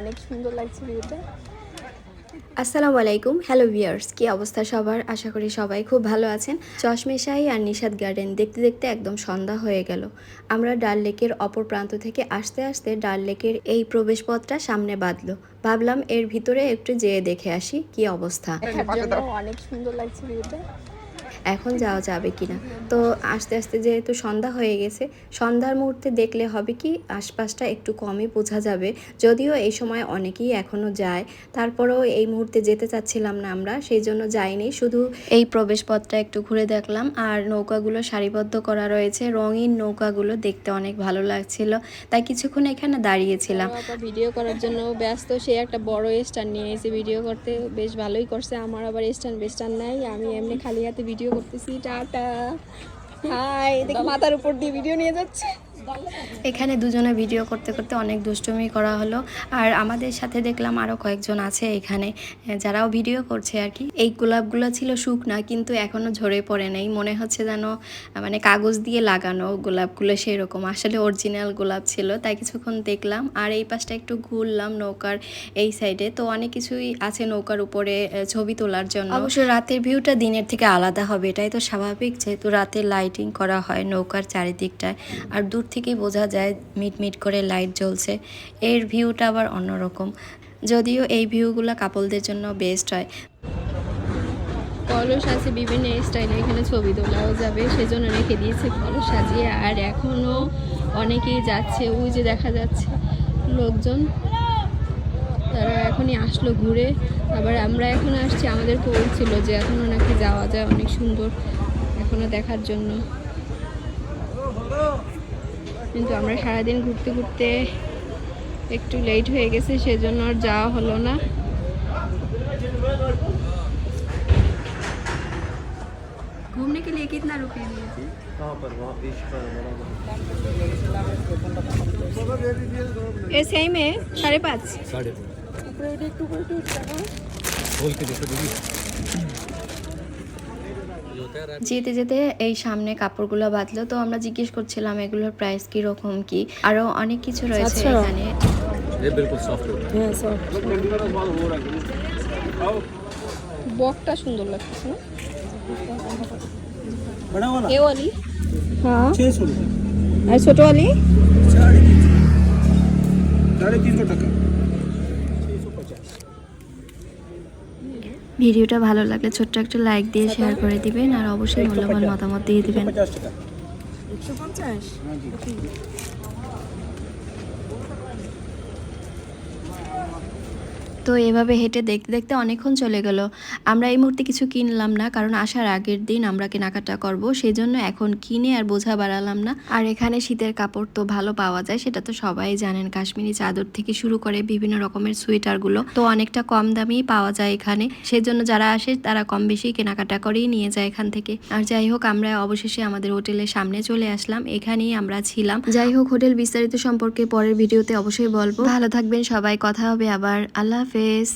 অনেক সুন্দর লাগছে ভিউটা আসসালামু আলাইকুম হ্যালো ভিয়ার্স কি অবস্থা সবার? আশা করি সবাই খুব ভালো আছেন। চশমে শাহী আর নিষাদ গার্ডেন দেখতে দেখতে একদম সন্ধ্যা হয়ে গেল। আমরা ডাল লেকের অপর প্রান্ত থেকে আসতে আসতে ডাল লেকের এই প্রবেশপথটা সামনে বাঁধলো। ভাবলাম এর ভিতরে একটু যেয়ে দেখে আসি কি অবস্থা। অনেক সুন্দর লাগছে ভিউটা এখন যাওয়া যাবে কিনা। তো আস্তে আস্তে যেহেতু সন্ধ্যা হয়ে গেছে, সন্ধ্যার মুহূর্তে দেখলে হবে কি, আশপাশটা একটু কমই বোঝা যাবে। যদিও এই সময় অনেকেই এখনও যায়, তারপরেও এই মুহূর্তে যেতে চাচ্ছিলাম না আমরা, সেই জন্য যাইনি। শুধু এই প্রবেশপথটা একটু ঘুরে দেখলাম, আর নৌকাগুলো সারিবদ্ধ করা রয়েছে। রঙিন নৌকাগুলো দেখতে অনেক ভালো লাগছিল। তাই কিছুক্ষণ এখানে দাঁড়িয়েছিলাম। ভিডিও করার জন্য ব্যস্ত, সে একটা বড় স্ট্যান্ড নিয়ে এসে ভিডিও করতে, বেশ ভালোই করছে। আমার আবার স্ট্যান্ড বেস্ট্যান্ড নাই। আমি এমনি খালি হাতে ভিডিও করতেছি টাটা। হাই দেখো মাথার উপর দিয়ে ভিডিও নিয়ে যাচ্ছে। এখানে দুজনে ভিডিও করতে করতে অনেক দুষ্টুমি করা হলো। আর আমাদের সাথে দেখলাম আরও কয়েকজন আছে এখানে, যারাও ভিডিও করছে আর কি। এই গোলাপগুলো ছিল শুকনা, কিন্তু এখনও ঝরে পড়ে নেই। মনে হচ্ছে যেন মানে কাগজ দিয়ে লাগানো গোলাপগুলো সেই রকম আসলে অরিজিনাল গোলাপ ছিল, তাই কিছুক্ষণ দেখলাম। আর এই পাশটা একটু ঘুরলাম নৌকার এই সাইডে তো অনেক কিছুই আছে নৌকার উপরে ছবি তোলার জন্য। অবশ্য রাতের ভিউটা দিনের থেকে আলাদা হবে, এটাই তো স্বাভাবিক। যেহেতু রাতে লাইটিং করা হয় নৌকার চারিদিকটায়। আর দূর থেকেই বোঝা যায় মিট মিট করে লাইট জ্বলছে। এর ভিউটা আবার অন্যরকম। যদিও এই ভিউগুলো কাপলদের জন্য বেস্ট হয়। কলস আছে বিভিন্ন স্টাইলে এখানে ছবি তোলাও যাবে, সেজন্য রেখে দিয়েছে কলস সাজিয়ে আর এখনও অনেকেই যাচ্ছে, ওই যে দেখা যাচ্ছে লোকজন। তারা এখনই আসলো ঘুরে। আবার আমরা এখন আসছি, আমাদের ছিল যে এখনও নাকি যাওয়া যায় অনেক সুন্দর এখনও দেখার জন্য। কিন্তু আমরা সারাদিন ঘুরতে ঘুরতে একটু লেট হয়ে গেছে সেজন্য আর যাওয়া হলো না ঘুমনে के लिए कितना रुपये दिए थे कहाँ पर वहाँ बीच पर बराबर এ সেম এ সাড়ে পাঁচ साढ़े खोल के देखो दीदी যেতে যেতে এই সামনে কাপড়গুলো বাঁধলো তো আমরা জিজ্ঞেস করছিলাম এগুলোর প্রাইস কি রকম কি আরো অনেক কিছু রয়েছে আচ্ছা। এখানে ये बिल्कुल सॉफ्ट होता হ্যাঁ সব বকটা সুন্দর লাগছে না बड़ा वाला এ ওয়ালি হ্যাঁ छः सौ रुपये আর ছোট ওয়ালি साढ़े तीन सौ साढ़े तीन सौ टका ভিডিওটা ভালো লাগলে ছোট্ট একটা লাইক দিয়ে শেয়ার করে দিবেন আর অবশ্যই মূল্যবান মতামত দিয়ে দিবেন। একশো পঞ্চাশ? তো এভাবে হেঁটে দেখতে দেখতে অনেকক্ষণ চলে গেল। আমরা এই মুহূর্তে কিছু কিনলাম না, কারণ আসার আগের দিন আমরা কেনাকাটা করব সেই জন্য এখন কিনে আর বোঝা বাড়ালাম না। আর এখানে শীতের কাপড় তো ভালো পাওয়া যায়, সেটা তো সবাই জানেন। কাশ্মীরি চাদর থেকে শুরু করে বিভিন্ন রকমের সোয়েটারগুলো তো অনেকটা কম দামেই পাওয়া যায় এখানে। সেজন্য যারা আসে, তারা কম বেশি কেনাকাটা করেই নিয়ে যায় এখান থেকে। আর যাই হোক, আমরা অবশেষে আমাদের হোটেলের সামনে চলে আসলাম, এখানেই আমরা ছিলাম। যাই হোক, হোটেল বিস্তারিত সম্পর্কে পরের ভিডিওতে অবশ্যই বলব। ভালো থাকবেন সবাই, কথা হবে আবার। আল্লাহ হাফেজ